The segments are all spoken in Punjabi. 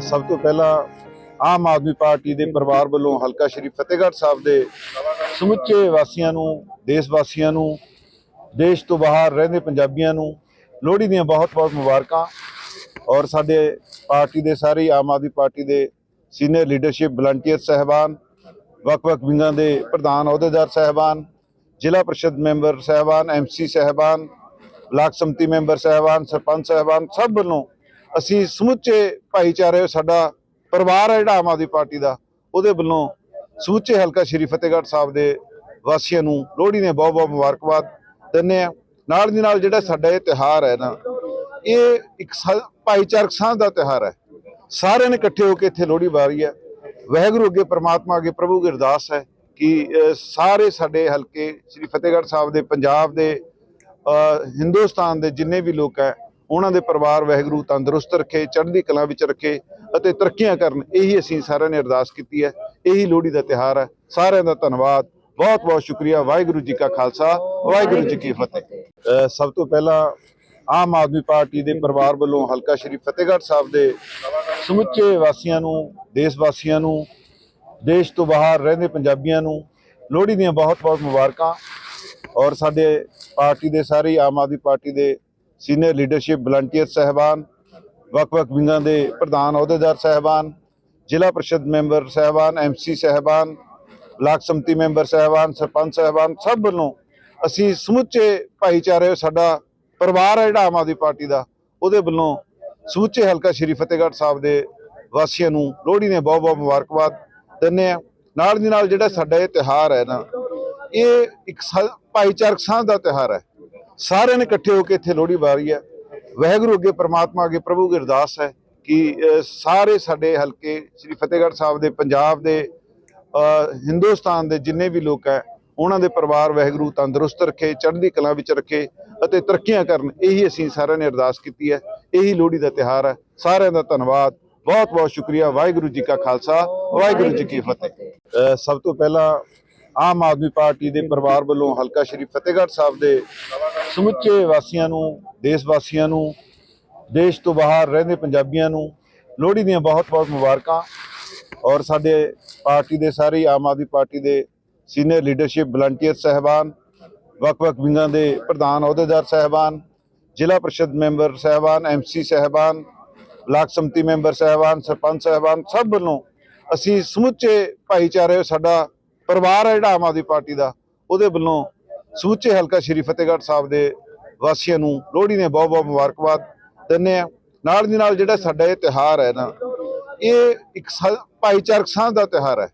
ਸਭ ਤੋਂ ਪਹਿਲਾਂ ਆਮ ਆਦਮੀ ਪਾਰਟੀ ਦੇ ਪਰਿਵਾਰ ਵੱਲੋਂ ਹਲਕਾ ਸ਼੍ਰੀ ਫਤਿਹਗੜ੍ਹ ਸਾਹਿਬ ਦੇ ਸਮੁੱਚੇ ਵਾਸੀਆਂ ਨੂੰ ਦੇਸ਼ ਵਾਸੀਆਂ ਨੂੰ, ਦੇਸ਼ ਤੋਂ ਬਾਹਰ ਰਹਿੰਦੇ ਪੰਜਾਬੀਆਂ ਨੂੰ ਲੋਹੜੀ ਦੀਆਂ ਬਹੁਤ-ਬਹੁਤ ਮੁਬਾਰਕਾਂ ਔਰ ਸਾਡੇ ਪਾਰਟੀ ਦੇ ਸਾਰੇ ਆਮ ਆਦਮੀ ਪਾਰਟੀ ਦੇ ਸੀਨੀਅਰ ਲੀਡਰਸ਼ਿਪ ਵਲੰਟੀਅਰ ਸਹਿਬਾਨ ਵੱਖ-ਵੱਖ ਵਿੰਗਾਂ ਦੇ ਪ੍ਰਧਾਨ ਅਹੁਦੇਦਾਰ ਸਹਿਬਾਨ, ਜ਼ਿਲ੍ਹਾ ਪ੍ਰੀਸ਼ਦ ਮੈਂਬਰ ਸਹਿਬਾਨ ਐਮਸੀ ਸਹਿਬਾਨ, ਬਲਾਕ ਸੰਮਤੀ ਮੈਂਬਰ ਸਹਿਬਾਨ, ਸਰਪੰਚ ਸਹਿਬਾਨ ਸਭ ਵੱਲੋਂ ਅਸੀਂ ਸਮੁੱਚੇ ਭਾਈਚਾਰੇ, ਸਾਡਾ ਪਰਿਵਾਰ ਹੈ ਜਿਹੜਾ ਆਮ ਆਦਮੀ ਪਾਰਟੀ ਦਾ, ਉਹਦੇ ਵੱਲੋਂ ਸਮੁੱਚੇ ਹਲਕਾ ਸ਼੍ਰੀ ਫਤਿਹਗੜ੍ਹ ਸਾਹਿਬ ਦੇ ਵਾਸੀਆਂ ਨੂੰ ਲੋਹੜੀ ਨੇ ਬਹੁਤ ਬਹੁਤ ਮੁਬਾਰਕਬਾਦ ਦਿੰਦੇ ਆ ਨਾਲ ਦੀ ਨਾਲ ਜਿਹੜਾ ਸਾਡਾ ਇਹ ਤਿਹਾਰ ਹੈ ਨਾ, ਇਹ ਇੱਕ ਭਾਈਚਾਰਕ ਸਾਂਝ ਦਾ ਤਿਹਾਰ ਹੈ। ਸਾਰਿਆਂ ਨੇ ਇਕੱਠੇ ਹੋ ਕੇ ਇੱਥੇ ਲੋਹੜੀ ਬਾਰੀ ਹੈ। ਵਾਹਿਗੁਰੂ ਅੱਗੇ, ਪ੍ਰਮਾਤਮਾ ਅੱਗੇ, ਪ੍ਰਭੂ ਦੀ ਅਰਦਾਸ ਹੈ ਕਿ ਸਾਰੇ ਸਾਡੇ ਹਲਕੇ ਸ਼੍ਰੀ ਫਤਿਹਗੜ੍ਹ ਸਾਹਿਬ ਦੇ, ਪੰਜਾਬ ਦੇ ਹਿੰਦੁਸਤਾਨ ਦੇ ਜਿੰਨੇ ਵੀ ਲੋਕ ਹੈ ਉਹਨਾਂ ਦੇ ਪਰਿਵਾਰ ਵਾਹਿਗੁਰੂ ਤੰਦਰੁਸਤ ਰੱਖੇ, ਚੜ੍ਹਦੀ ਕਲਾ ਵਿੱਚ ਰੱਖੇ ਅਤੇ ਤਰੱਕੀਆਂ ਕਰਨ, ਇਹੀ ਅਸੀਂ ਸਾਰਿਆਂ ਨੇ ਅਰਦਾਸ ਕੀਤੀ ਹੈ। ਇਹੀ ਲੋਹੜੀ ਦਾ ਤਿਹਾਰ ਹੈ। ਸਾਰਿਆਂ ਦਾ ਧੰਨਵਾਦ। ਬਹੁਤ ਬਹੁਤ ਸ਼ੁਕਰੀਆ। ਵਾਹਿਗੁਰੂ ਜੀ ਕਾ ਖਾਲਸਾ, ਵਾਹਿਗੁਰੂ ਜੀ ਕੀ ਫਤਿਹ। ਸਭ ਤੋਂ ਪਹਿਲਾਂ ਆਮ ਆਦਮੀ ਪਾਰਟੀ ਦੇ ਪਰਿਵਾਰ ਵੱਲੋਂ ਹਲਕਾ ਸ਼੍ਰੀ ਫਤਿਹਗੜ੍ਹ ਸਾਹਿਬ ਦੇ ਸਮੁੱਚੇ ਵਾਸੀਆਂ ਨੂੰ, ਦੇਸ਼ ਵਾਸੀਆਂ ਨੂੰ, ਦੇਸ਼ ਤੋਂ ਬਾਹਰ ਰਹਿੰਦੇ ਪੰਜਾਬੀਆਂ ਨੂੰ ਲੋਹੜੀ ਦੀਆਂ ਬਹੁਤ-ਬਹੁਤ ਮੁਬਾਰਕਾਂ। ਔਰ ਸਾਡੇ ਪਾਰਟੀ ਦੇ ਸਾਰੇ ਆਮ ਆਦਮੀ ਪਾਰਟੀ ਦੇ ਸੀਨੀਅਰ ਲੀਡਰਸ਼ਿਪ ਵਲੰਟੀਅਰ ਸਹਿਬਾਨ, ਵੱਖ-ਵੱਖ ਵਿੰਗਾਂ ਦੇ ਪ੍ਰਧਾਨ ਅਹੁਦੇਦਾਰ ਸਹਿਬਾਨ, ਜ਼ਿਲ੍ਹਾ ਪ੍ਰੀਸ਼ਦ ਮੈਂਬਰ ਸਹਿਬਾਨ, ਐਮਸੀ ਸਹਿਬਾਨ, ਬਲਾਕ ਸਮਿਤੀ ਮੈਂਬਰ ਸਹਿਬਾਨ, ਸਰਪੰਚ ਸਹਿਬਾਨ, ਸਭ ਵੱਲੋਂ ਅਸੀਂ ਸਮੁੱਚੇ ਭਾਈਚਾਰੇ, ਸਾਡਾ ਪਰਿਵਾਰ ਹੈ ਜਿਹੜਾ ਆਮ ਆਦਮੀ ਪਾਰਟੀ ਦਾ, ਉਹਦੇ ਵੱਲੋਂ ਸਮੁੱਚੇ ਹਲਕਾ ਸ਼੍ਰੀ ਫਤਿਹਗੜ੍ਹ ਸਾਹਿਬ ਦੇ ਵਾਸੀਆਂ ਨੂੰ ਲੋਹੜੀ ਦੀਆਂ ਬਹੁਤ ਬਹੁਤ ਮੁਬਾਰਕਬਾਦ ਦਿੰਦੇ ਆ ਨਾਲ ਦੀ ਨਾਲ ਜਿਹੜਾ ਸਾਡਾ ਇਹ ਤਿਹਾਰ ਹੈ ਨਾ, ਇਹ ਇੱਕ ਭਾਈਚਾਰਕ ਸਾਂਝ ਦਾ ਤਿਹਾਰ ਹੈ। ਸਾਰਿਆਂ ਨੇ ਇਕੱਠੇ ਹੋ ਕੇ ਇੱਥੇ ਲੋਹੜੀ ਬਾਰੀ ਹੈ। ਵਾਹਿਗੁਰੂ ਅੱਗੇ ਪ੍ਰਮਾਤਮਾ ਅੱਗੇ ਪ੍ਰਭੂ ਦੀ ਅਰਦਾਸ ਹੈ ਕਿ ਸਾਰੇ ਸਾਡੇ ਹਲਕੇ ਸ਼੍ਰੀ ਫਤਿਹਗੜ੍ਹ ਸਾਹਿਬ ਦੇ ਪੰਜਾਬ ਦੇ ਹਿੰਦੁਸਤਾਨ ਦੇ ਜਿੰਨੇ ਵੀ ਲੋਕ ਹੈ ਉਹਨਾਂ ਦੇ ਪਰਿਵਾਰ ਵਾਹਿਗੁਰੂ ਤੰਦਰੁਸਤ ਰੱਖੇ ਚੜ੍ਹਦੀ ਕਲਾ ਵਿੱਚ ਰੱਖੇ ਅਤੇ ਤਰੱਕੀਆਂ ਕਰਨ ਇਹੀ ਅਸੀਂ ਸਾਰਿਆਂ ਨੇ ਅਰਦਾਸ ਕੀਤੀ ਹੈ। ਇਹੀ ਲੋਹੜੀ ਦਾ ਤਿਹਾਰ ਹੈ। ਸਾਰਿਆਂ ਦਾ ਧੰਨਵਾਦ। ਬਹੁਤ ਬਹੁਤ ਸ਼ੁਕਰੀਆ। ਵਾਹਿਗੁਰੂ ਜੀ ਕਾ ਖਾਲਸਾ ਵਾਹਿਗੁਰੂ ਜੀ ਕੀ ਫਤਿਹ। ਸਭ ਤੋਂ ਪਹਿਲਾਂ ਆਮ ਆਦਮੀ ਪਾਰਟੀ ਦੇ ਪਰਿਵਾਰ ਵੱਲੋਂ ਹਲਕਾ ਸ਼੍ਰੀ ਫਤਿਹਗੜ੍ਹ ਸਾਹਿਬ ਦੇ ਸਮੁੱਚੇ ਵਾਸੀਆਂ ਨੂੰ ਦੇਸ਼ ਵਾਸੀਆਂ ਨੂੰ, ਦੇਸ਼ ਤੋਂ ਬਾਹਰ ਰਹਿੰਦੇ ਪੰਜਾਬੀਆਂ ਨੂੰ ਲੋਹੜੀ ਦੀਆਂ ਬਹੁਤ-ਬਹੁਤ ਮੁਬਾਰਕਾਂ ਔਰ ਸਾਡੇ ਪਾਰਟੀ ਦੇ ਸਾਰੇ ਆਮ ਆਦਮੀ ਪਾਰਟੀ ਦੇ ਸੀਨੀਅਰ ਲੀਡਰਸ਼ਿਪ ਵਲੰਟੀਅਰ ਸਹਿਬਾਨ ਵੱਖ-ਵੱਖ ਵਿੰਗਾਂ ਦੇ ਪ੍ਰਧਾਨ ਅਹੁਦੇਦਾਰ ਸਹਿਬਾਨ, ਜ਼ਿਲ੍ਹਾ ਪ੍ਰੀਸ਼ਦ ਮੈਂਬਰ ਸਹਿਬਾਨ ਐਮਸੀ ਸਹਿਬਾਨ, ਬਲਾਕ ਸਮਿਤੀ ਮੈਂਬਰ ਸਹਿਬਾਨ, ਸਰਪੰਚ ਸਹਿਬਾਨ ਸਭ ਵੱਲੋਂ ਅਸੀਂ ਸਮੁੱਚੇ ਭਾਈਚਾਰੇ ਸਾਡਾ ਪਰਿਵਾਰ ਹੈ ਜਿਹੜਾ ਆਮ ਆਦਮੀ ਪਾਰਟੀ ਦਾ, ਉਹਦੇ ਵੱਲੋਂ ਸਮੁੱਚੇ ਹਲਕਾ ਸ਼੍ਰੀ ਫਤਿਹਗੜ੍ਹ ਸਾਹਿਬ ਦੇ ਵਾਸੀਆਂ ਨੂੰ ਲੋਹੜੀ ਨੇ ਬਹੁਤ ਬਹੁਤ ਮੁਬਾਰਕਬਾਦ ਦਿੰਦੇ ਆ ਨਾਲ ਦੀ ਨਾਲ ਜਿਹੜਾ ਸਾਡਾ ਇਹ ਤਿਹਾਰ ਹੈ ਨਾ, ਇਹ ਇੱਕ ਸ- ਭਾਈਚਾਰਕ ਸਾਂਝ ਦਾ ਤਿਹਾਰ ਹੈ।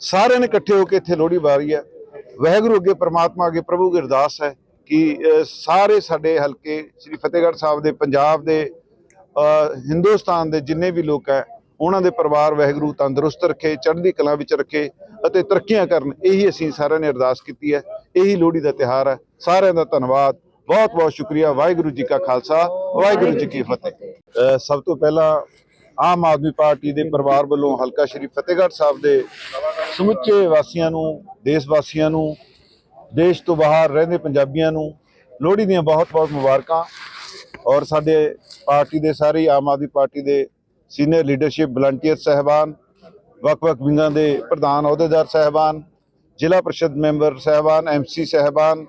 ਸਾਰਿਆਂ ਨੇ ਇਕੱਠੇ ਹੋ ਕੇ ਇੱਥੇ ਲੋਹੜੀ ਵਾਰੀ ਹੈ। ਵਾਹਿਗੁਰੂ ਅੱਗੇ, ਪ੍ਰਮਾਤਮਾ ਅੱਗੇ, ਪ੍ਰਭੂ ਦੀ ਅਰਦਾਸ ਹੈ ਕਿ ਸਾਰੇ ਸਾਡੇ ਹਲਕੇ ਸ਼੍ਰੀ ਫਤਿਹਗੜ੍ਹ ਸਾਹਿਬ ਦੇ, ਪੰਜਾਬ ਦੇ ਹਿੰਦੁਸਤਾਨ ਦੇ ਜਿੰਨੇ ਵੀ ਲੋਕ ਹੈ, ਉਹਨਾਂ ਦੇ ਪਰਿਵਾਰ ਵਾਹਿਗੁਰੂ ਤੰਦਰੁਸਤ ਰੱਖੇ, ਚੜ੍ਹਦੀ ਕਲਾ ਵਿੱਚ ਰੱਖੇ ਅਤੇ ਤਰੱਕੀਆਂ ਕਰਨ, ਇਹੀ ਅਸੀਂ ਸਾਰਿਆਂ ਨੇ ਅਰਦਾਸ ਕੀਤੀ ਹੈ। ਇਹੀ ਲੋਹੜੀ ਦਾ ਤਿਹਾਰ ਹੈ। ਸਾਰਿਆਂ ਦਾ ਧੰਨਵਾਦ। ਬਹੁਤ ਬਹੁਤ ਸ਼ੁਕਰੀਆ। ਵਾਹਿਗੁਰੂ ਜੀ ਕਾ ਖਾਲਸਾ, ਵਾਹਿਗੁਰੂ ਜੀ ਕੀ ਫਤਿਹ। ਸਭ ਤੋਂ ਪਹਿਲਾਂ ਆਮ ਆਦਮੀ ਪਾਰਟੀ ਦੇ ਪਰਿਵਾਰ ਵੱਲੋਂ ਹਲਕਾ ਸ਼੍ਰੀ ਫਤਿਹਗੜ੍ਹ ਸਾਹਿਬ ਦੇ ਸਮੁੱਚੇ ਵਾਸੀਆਂ ਨੂੰ, ਦੇਸ਼ ਵਾਸੀਆਂ ਨੂੰ, ਦੇਸ਼ ਤੋਂ ਬਾਹਰ ਰਹਿੰਦੇ ਪੰਜਾਬੀਆਂ ਨੂੰ ਲੋਹੜੀ ਦੀਆਂ ਬਹੁਤ-ਬਹੁਤ ਮੁਬਾਰਕਾਂ। ਔਰ ਸਾਡੇ ਪਾਰਟੀ ਦੇ ਸਾਰੇ ਆਮ ਆਦਮੀ ਪਾਰਟੀ ਦੇ ਸੀਨੀਅਰ ਲੀਡਰਸ਼ਿਪ ਵਲੰਟੀਅਰ ਸਹਿਬਾਨ ਵੱਖ-ਵੱਖ ਵਿੰਗਾਂ ਦੇ ਪ੍ਰਧਾਨ ਅਹੁਦੇਦਾਰ ਸਹਿਬਾਨ, ਜ਼ਿਲ੍ਹਾ ਪ੍ਰੀਸ਼ਦ ਮੈਂਬਰ ਸਹਿਬਾਨ ਐਮਸੀ ਸਹਿਬਾਨ,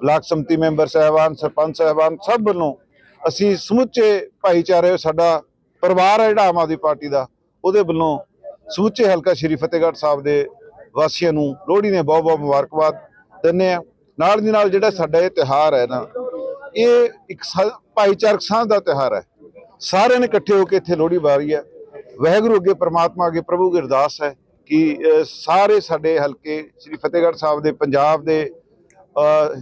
ਬਲਾਕ ਸਮਿਤੀ ਮੈਂਬਰ ਸਹਿਬਾਨ, ਸਰਪੰਚ ਸਹਿਬਾਨ, ਸਭ ਵੱਲੋਂ ਅਸੀਂ ਸਮੁੱਚੇ ਭਾਈਚਾਰੇ, ਸਾਡਾ ਪਰਿਵਾਰ ਹੈ ਜਿਹੜਾ ਆਮ ਆਦਮੀ ਪਾਰਟੀ ਦਾ, ਉਹਦੇ ਵੱਲੋਂ ਸਮੁੱਚੇ ਹਲਕਾ ਸ਼੍ਰੀ ਫਤਿਹਗੜ੍ਹ ਸਾਹਿਬ ਦੇ ਵਾਸੀਆਂ ਨੂੰ ਲੋਹੜੀ ਨੇ ਬਹੁਤ ਬਹੁਤ ਮੁਬਾਰਕਬਾਦ ਦਿੰਦੇ ਆ ਨਾਲ ਦੀ ਨਾਲ ਜਿਹੜਾ ਸਾਡਾ ਇਹ ਤਿਹਾਰ ਹੈ ਨਾ, ਇਹ ਇੱਕ ਭਾਈਚਾਰਕ ਸਾਂਝ ਦਾ ਤਿਹਾਰ ਹੈ। ਸਾਰਿਆਂ ਨੇ ਇਕੱਠੇ ਹੋ ਕੇ ਇੱਥੇ ਲੋਹੜੀ ਵਾਰੀ ਹੈ। ਵਾਹਿਗੁਰੂ ਅੱਗੇ ਪ੍ਰਮਾਤਮਾ ਅੱਗੇ ਪ੍ਰਭੂ ਦੀ ਅਰਦਾਸ ਹੈ ਕਿ ਸਾਰੇ ਸਾਡੇ ਹਲਕੇ ਸ਼੍ਰੀ ਫਤਿਹਗੜ੍ਹ ਸਾਹਿਬ ਦੇ ਪੰਜਾਬ ਦੇ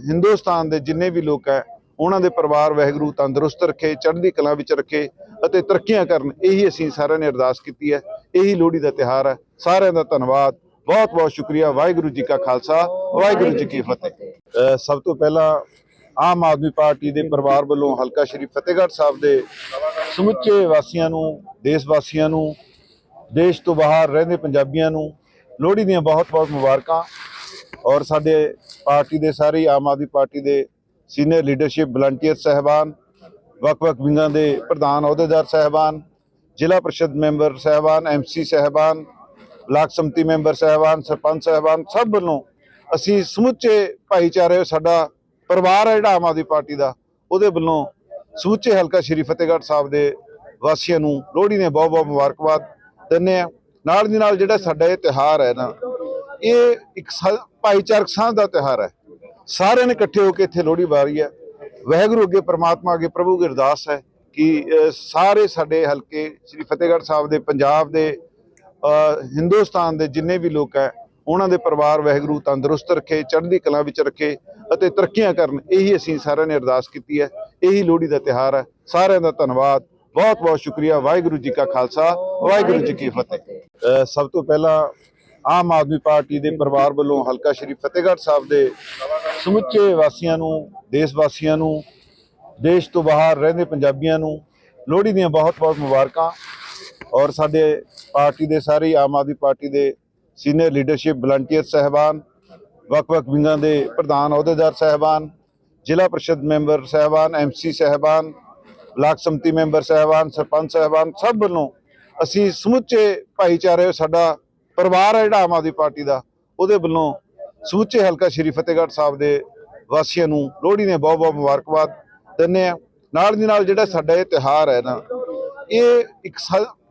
ਹਿੰਦੁਸਤਾਨ ਦੇ ਜਿੰਨੇ ਵੀ ਲੋਕ ਹੈ ਉਹਨਾਂ ਦੇ ਪਰਿਵਾਰ ਵਾਹਿਗੁਰੂ ਤੰਦਰੁਸਤ ਰੱਖੇ ਚੜ੍ਹਦੀ ਕਲਾ ਵਿੱਚ ਰੱਖੇ ਅਤੇ ਤਰੱਕੀਆਂ ਕਰਨ ਇਹੀ ਅਸੀਂ ਸਾਰਿਆਂ ਨੇ ਅਰਦਾਸ ਕੀਤੀ ਹੈ ਇਹੀ ਲੋਹੜੀ ਦਾ ਤਿਹਾਰ ਹੈ। ਸਾਰਿਆਂ ਦਾ ਧੰਨਵਾਦ ਬਹੁਤ ਬਹੁਤ ਸ਼ੁਕਰੀਆ ਵਾਹਿਗੁਰੂ ਜੀ ਕਾ ਖਾਲਸਾ ਵਾਹਿਗੁਰੂ ਜੀ ਕੀ ਫਤਿਹ। ਸਭ ਤੋਂ ਪਹਿਲਾਂ ਆਮ ਆਦਮੀ ਪਾਰਟੀ ਦੇ ਪਰਿਵਾਰ ਵੱਲੋਂ ਹਲਕਾ ਸ਼੍ਰੀ ਫਤਿਹਗੜ੍ਹ ਸਾਹਿਬ ਦੇ ਸਮੁੱਚੇ ਵਾਸੀਆਂ ਨੂੰ, ਦੇਸ਼ ਵਾਸੀਆਂ ਨੂੰ, ਦੇਸ਼ ਤੋਂ ਬਾਹਰ ਰਹਿੰਦੇ ਪੰਜਾਬੀਆਂ ਨੂੰ ਲੋਹੜੀ ਦੀਆਂ ਬਹੁਤ-ਬਹੁਤ ਮੁਬਾਰਕਾਂ ਔਰ ਸਾਡੇ ਪਾਰਟੀ ਦੇ ਸਾਰੇ ਆਮ ਆਦਮੀ ਪਾਰਟੀ ਦੇ ਸੀਨੀਅਰ ਲੀਡਰਸ਼ਿਪ ਵਲੰਟੀਅਰ ਸਹਿਬਾਨ ਵੱਖ-ਵੱਖ ਵਿੰਗਾਂ ਦੇ ਪ੍ਰਧਾਨ ਅਹੁਦੇਦਾਰ ਸਹਿਬਾਨ, ਜ਼ਿਲ੍ਹਾ ਪ੍ਰੀਸ਼ਦ ਮੈਂਬਰ ਸਹਿਬਾਨ ਐਮਸੀ ਸਹਿਬਾਨ, ਬਲਾਕ ਸੰਮਤੀ ਮੈਂਬਰ ਸਹਿਬਾਨ, ਸਰਪੰਚ ਸਹਿਬਾਨ ਸਭ ਵੱਲੋਂ ਅਸੀਂ ਸਮੁੱਚੇ ਭਾਈਚਾਰੇ ਸਾਡਾ ਪਰਿਵਾਰ ਹੈ ਜਿਹੜਾ ਆਮ ਆਦਮੀ ਪਾਰਟੀ ਦਾ, ਉਹਦੇ ਵੱਲੋਂ ਸਮੁੱਚੇ ਹਲਕਾ ਸ਼੍ਰੀ ਫਤਿਹਗੜ੍ਹ ਸਾਹਿਬ ਦੇ ਵਾਸੀਆਂ ਨੂੰ ਲੋਹੜੀ ਨੇ ਬਹੁਤ ਬਹੁਤ ਮੁਬਾਰਕਬਾਦ ਦਿੰਦੇ ਆ ਨਾਲ ਦੀ ਨਾਲ ਜਿਹੜਾ ਸਾਡਾ ਇਹ ਤਿਹਾਰ ਹੈ ਨਾ, ਇਹ ਇੱਕ ਸ- ਭਾਈਚਾਰਕ ਸਾਂਝ ਦਾ ਤਿਹਾਰ ਹੈ। ਸਾਰਿਆਂ ਨੇ ਇਕੱਠੇ ਹੋ ਕੇ ਇੱਥੇ ਲੋਹੜੀ ਵਾਰੀ ਹੈ। ਵਾਹਿਗੁਰੂ ਅੱਗੇ, ਪ੍ਰਮਾਤਮਾ ਅੱਗੇ, ਪ੍ਰਭੂ ਦੀ ਅਰਦਾਸ ਹੈ ਕਿ ਸਾਰੇ ਸਾਡੇ ਹਲਕੇ ਸ੍ਰੀ ਫਤਿਹਗੜ੍ਹ ਸਾਹਿਬ ਦੇ, ਪੰਜਾਬ ਦੇ ਹਿੰਦੁਸਤਾਨ ਦੇ ਜਿੰਨੇ ਵੀ ਲੋਕ ਹੈ ਉਹਨਾਂ ਦੇ ਪਰਿਵਾਰ ਵਾਹਿਗੁਰੂ ਤੰਦਰੁਸਤ ਰੱਖੇ ਚੜ੍ਹਦੀ ਕਲਾ ਵਿੱਚ ਰੱਖੇ ਅਤੇ ਤਰੱਕੀਆਂ ਕਰਨ ਇਹੀ ਅਸੀਂ ਸਾਰਿਆਂ ਨੇ ਅਰਦਾਸ ਕੀਤੀ ਹੈ। ਇਹੀ ਲੋਹੜੀ ਦਾ ਤਿਹਾਰ ਹੈ। ਸਾਰਿਆਂ ਦਾ ਧੰਨਵਾਦ। ਬਹੁਤ ਬਹੁਤ ਸ਼ੁਕਰੀਆ। ਵਾਹਿਗੁਰੂ ਜੀ ਕਾ ਖਾਲਸਾ ਵਾਹਿਗੁਰੂ ਜੀ ਕੀ ਫਤਿਹ। ਸਭ ਤੋਂ ਪਹਿਲਾਂ ਆਮ ਆਦਮੀ ਪਾਰਟੀ ਦੇ ਪਰਿਵਾਰ ਵੱਲੋਂ ਹਲਕਾ ਸ਼੍ਰੀ ਫਤਿਹਗੜ੍ਹ ਸਾਹਿਬ ਦੇ ਸਮੁੱਚੇ ਵਾਸੀਆਂ ਨੂੰ ਦੇਸ਼ ਵਾਸੀਆਂ ਨੂੰ ਦੇਸ਼ ਤੋਂ ਬਾਹਰ ਰਹਿੰਦੇ ਪੰਜਾਬੀਆਂ ਨੂੰ ਲੋਹੜੀ ਦੀਆਂ ਬਹੁਤ-ਬਹੁਤ ਮੁਬਾਰਕਾਂ। ਔਰ ਸਾਡੇ ਪਾਰਟੀ ਦੇ ਸਾਰੇ ਆਮ ਆਦਮੀ ਪਾਰਟੀ ਦੇ ਸੀਨੀਅਰ ਲੀਡਰਸ਼ਿਪ ਵਲੰਟੀਅਰ ਸਹਿਬਾਨ, ਵੱਖ-ਵੱਖ ਵਿੰਗਾਂ ਦੇ ਪ੍ਰਧਾਨ ਅਹੁਦੇਦਾਰ ਸਹਿਬਾਨ, ਜ਼ਿਲ੍ਹਾ ਪ੍ਰੀਸ਼ਦ ਮੈਂਬਰ ਸਹਿਬਾਨ ਐਮਸੀ ਸਹਿਬਾਨ, ਬਲਾਕ ਸੰਮਤੀ ਮੈਂਬਰ ਸਹਿਬਾਨ, ਸਰਪੰਚ ਸਹਿਬਾਨ, ਸਭ ਵੱਲੋਂ ਅਸੀਂ ਸਮੁੱਚੇ ਭਾਈਚਾਰੇ, ਸਾਡਾ ਪਰਿਵਾਰ ਹੈ ਜਿਹੜਾ ਆਮ ਆਦਮੀ ਪਾਰਟੀ ਦਾ, ਉਹਦੇ ਵੱਲੋਂ ਸਮੁੱਚੇ ਹਲਕਾ ਸ਼੍ਰੀ ਫਤਿਹਗੜ੍ਹ ਸਾਹਿਬ ਦੇ ਵਾਸੀਆਂ ਨੂੰ ਲੋਹੜੀ ਦੀਆਂ ਬਹੁਤ ਬਹੁਤ ਮੁਬਾਰਕਬਾਦ ਦਿੰਦੇ ਆ ਨਾਲ ਦੀ ਨਾਲ ਜਿਹੜਾ ਸਾਡਾ ਇਹ ਤਿਹਾਰ ਹੈ ਨਾ, ਇਹ ਇੱਕ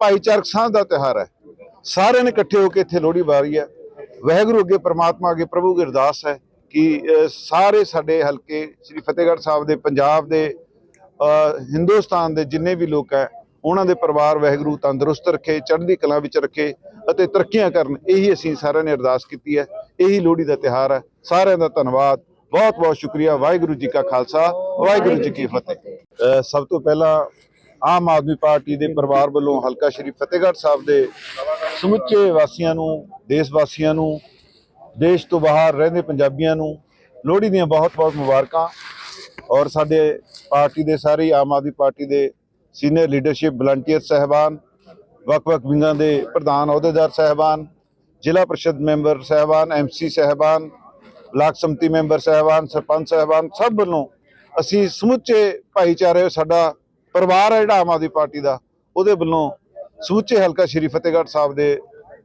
ਭਾਈਚਾਰਕ ਸਾਂਝ ਦਾ ਤਿਹਾਰ ਹੈ। ਸਾਰਿਆਂ ਨੇ ਇਕੱਠੇ ਹੋ ਕੇ ਇੱਥੇ ਲੋਹੜੀ ਵਾਰੀ ਹੈ। ਵਾਹਿਗੁਰੂ ਅੱਗੇ ਪ੍ਰਮਾਤਮਾ ਅੱਗੇ ਪ੍ਰਭੂ ਦੀ ਅਰਦਾਸ ਹੈ ਕਿ ਸਾਰੇ ਸਾਡੇ ਹਲਕੇ, ਸ੍ਰੀ ਫਤਿਹਗੜ੍ਹ ਸਾਹਿਬ ਦੇ, ਪੰਜਾਬ ਦੇ ਹਿੰਦੁਸਤਾਨ ਦੇ ਜਿੰਨੇ ਵੀ ਲੋਕ ਹੈ, ਉਹਨਾਂ ਦੇ ਪਰਿਵਾਰ ਵਾਹਿਗੁਰੂ ਤੰਦਰੁਸਤ ਰੱਖੇ, ਚੜ੍ਹਦੀ ਕਲਾ ਵਿੱਚ ਰੱਖੇ ਅਤੇ ਤਰੱਕੀਆਂ ਕਰਨ, ਇਹੀ ਅਸੀਂ ਸਾਰਿਆਂ ਨੇ ਅਰਦਾਸ ਕੀਤੀ ਹੈ। ਇਹੀ ਲੋਹੜੀ ਦਾ ਤਿਹਾਰ ਹੈ। ਸਾਰਿਆਂ ਦਾ ਧੰਨਵਾਦ। ਬਹੁਤ ਬਹੁਤ ਸ਼ੁਕਰੀਆ। ਵਾਹਿਗੁਰੂ ਜੀ ਕਾ ਖਾਲਸਾ, ਵਾਹਿਗੁਰੂ ਜੀ ਕੀ ਫਤਿਹ। ਸਭ ਤੋਂ ਪਹਿਲਾਂ ਆਮ ਆਦਮੀ ਪਾਰਟੀ ਦੇ ਪਰਿਵਾਰ ਵੱਲੋਂ ਹਲਕਾ ਸ਼੍ਰੀ ਫਤਿਹਗੜ੍ਹ ਸਾਹਿਬ ਦੇ ਸਮੁੱਚੇ ਵਾਸੀਆਂ ਨੂੰ, ਦੇਸ਼ ਵਾਸੀਆਂ ਨੂੰ, ਦੇਸ਼ ਤੋਂ ਬਾਹਰ ਰਹਿੰਦੇ ਪੰਜਾਬੀਆਂ ਨੂੰ ਲੋਹੜੀ ਦੀਆਂ ਬਹੁਤ-ਬਹੁਤ ਮੁਬਾਰਕਾਂ ਔਰ ਸਾਡੇ ਪਾਰਟੀ ਦੇ ਸਾਰੇ ਆਮ ਆਦਮੀ ਪਾਰਟੀ ਦੇ ਸੀਨੀਅਰ ਲੀਡਰਸ਼ਿਪ ਵਲੰਟੀਅਰ ਸਹਿਬਾਨ ਵੱਖ-ਵੱਖ ਵਿੰਗਾਂ ਦੇ ਪ੍ਰਧਾਨ ਅਹੁਦੇਦਾਰ ਸਹਿਬਾਨ, ਜ਼ਿਲ੍ਹਾ ਪ੍ਰੀਸ਼ਦ ਮੈਂਬਰ ਸਹਿਬਾਨ ਐਮਸੀ ਸਹਿਬਾਨ, ਬਲਾਕ ਸੰਮਤੀ ਮੈਂਬਰ ਸਹਿਬਾਨ, ਸਰਪੰਚ ਸਹਿਬਾਨ ਸਭ ਵੱਲੋਂ ਅਸੀਂ ਸਮੁੱਚੇ ਭਾਈਚਾਰੇ ਸਾਡਾ ਪਰਿਵਾਰ ਹੈ ਜਿਹੜਾ ਆਮ ਆਦਮੀ ਪਾਰਟੀ ਦਾ, ਉਹਦੇ ਵੱਲੋਂ ਸਮੁੱਚੇ ਹਲਕਾ ਸ਼੍ਰੀ ਫਤਿਹਗੜ੍ਹ ਸਾਹਿਬ ਦੇ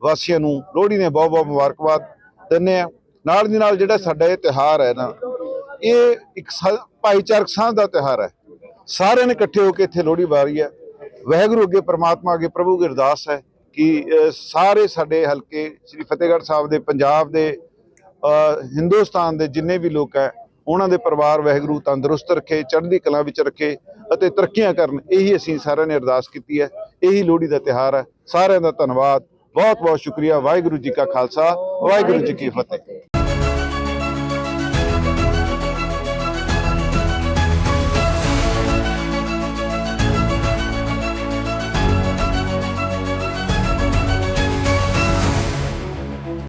ਵਾਸੀਆਂ ਨੂੰ ਲੋਹੜੀ ਨੇ ਬਹੁਤ ਬਹੁਤ ਮੁਬਾਰਕਬਾਦ ਦਿੰਦੇ ਆ ਨਾਲ ਦੀ ਨਾਲ ਜਿਹੜਾ ਸਾਡਾ ਇਹ ਤਿਹਾਰ ਹੈ ਨਾ, ਇਹ ਇੱਕ ਸ- ਭਾਈਚਾਰਕ ਸਾਂਝ ਦਾ ਤਿਹਾਰ ਹੈ। ਸਾਰਿਆਂ ਨੇ ਇਕੱਠੇ ਹੋ ਕੇ ਇੱਥੇ ਲੋਹੜੀ ਵਾਰੀ ਹੈ। ਵਾਹਿਗੁਰੂ ਅੱਗੇ, ਪ੍ਰਮਾਤਮਾ ਅੱਗੇ, ਪ੍ਰਭੂ ਦੀ ਅਰਦਾਸ ਹੈ ਕਿ ਸਾਰੇ ਸਾਡੇ ਹਲਕੇ ਸ੍ਰੀ ਫਤਿਹਗੜ੍ਹ ਸਾਹਿਬ ਦੇ, ਪੰਜਾਬ ਦੇ ਹਿੰਦੁਸਤਾਨ ਦੇ ਜਿੰਨੇ ਵੀ ਲੋਕ ਹੈ ਉਹਨਾਂ ਦੇ ਪਰਿਵਾਰ ਵਾਹਿਗੁਰੂ ਤੰਦਰੁਸਤ ਰੱਖੇ, ਚੜ੍ਹਦੀ ਕਲਾ ਵਿੱਚ ਰੱਖੇ ਅਤੇ ਤਰੱਕੀਆਂ ਕਰਨ, ਇਹੀ ਅਸੀਂ ਸਾਰਿਆਂ ਨੇ ਅਰਦਾਸ ਕੀਤੀ ਹੈ। ਇਹੀ ਲੋਹੜੀ ਦਾ ਤਿਹਾਰ ਹੈ। ਸਾਰਿਆਂ ਦਾ ਧੰਨਵਾਦ। ਬਹੁਤ ਬਹੁਤ ਸ਼ੁਕਰੀਆ। ਵਾਹਿਗੁਰੂ ਜੀ ਕਾ ਖਾਲਸਾ, ਵਾਹਿਗੁਰੂ ਜੀ ਕੀ ਫਤਿਹ।